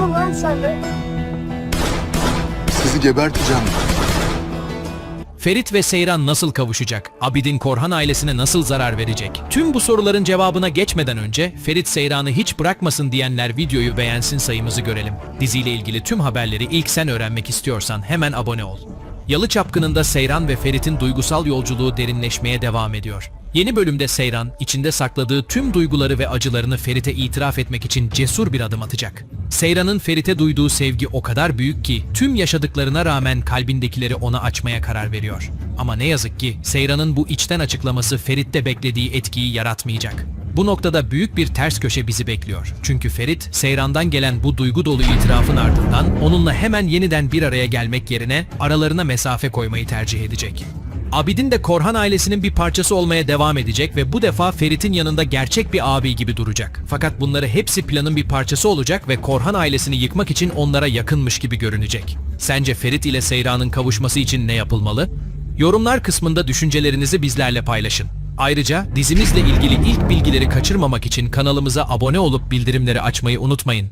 oldun lan sen de? Sizi geberteceğim. Ferit ve Seyran nasıl kavuşacak? Abidin Korhan ailesine nasıl zarar verecek? Tüm bu soruların cevabına geçmeden önce Ferit Seyran'ı hiç bırakmasın diyenler videoyu beğensin sayımızı görelim. Diziyle ilgili tüm haberleri ilk sen öğrenmek istiyorsan hemen abone ol. Yalı Çapkını'nda Seyran ve Ferit'in duygusal yolculuğu derinleşmeye devam ediyor. Yeni bölümde Seyran, içinde sakladığı tüm duyguları ve acılarını Ferit'e itiraf etmek için cesur bir adım atacak. Seyran'ın Ferit'e duyduğu sevgi o kadar büyük ki tüm yaşadıklarına rağmen kalbindekileri ona açmaya karar veriyor. Ama ne yazık ki Seyran'ın bu içten açıklaması Ferit'te beklediği etkiyi yaratmayacak. Bu noktada büyük bir ters köşe bizi bekliyor. Çünkü Ferit, Seyran'dan gelen bu duygu dolu itirafın ardından onunla hemen yeniden bir araya gelmek yerine aralarına mesafe koymayı tercih edecek. Abidin de Korhan ailesinin bir parçası olmaya devam edecek ve bu defa Ferit'in yanında gerçek bir abi gibi duracak. Fakat bunları hepsi planın bir parçası olacak ve Korhan ailesini yıkmak için onlara yakınmış gibi görünecek. Sence Ferit ile Seyran'ın kavuşması için ne yapılmalı? Yorumlar kısmında düşüncelerinizi bizlerle paylaşın. Ayrıca dizimizle ilgili ilk bilgileri kaçırmamak için kanalımıza abone olup bildirimleri açmayı unutmayın.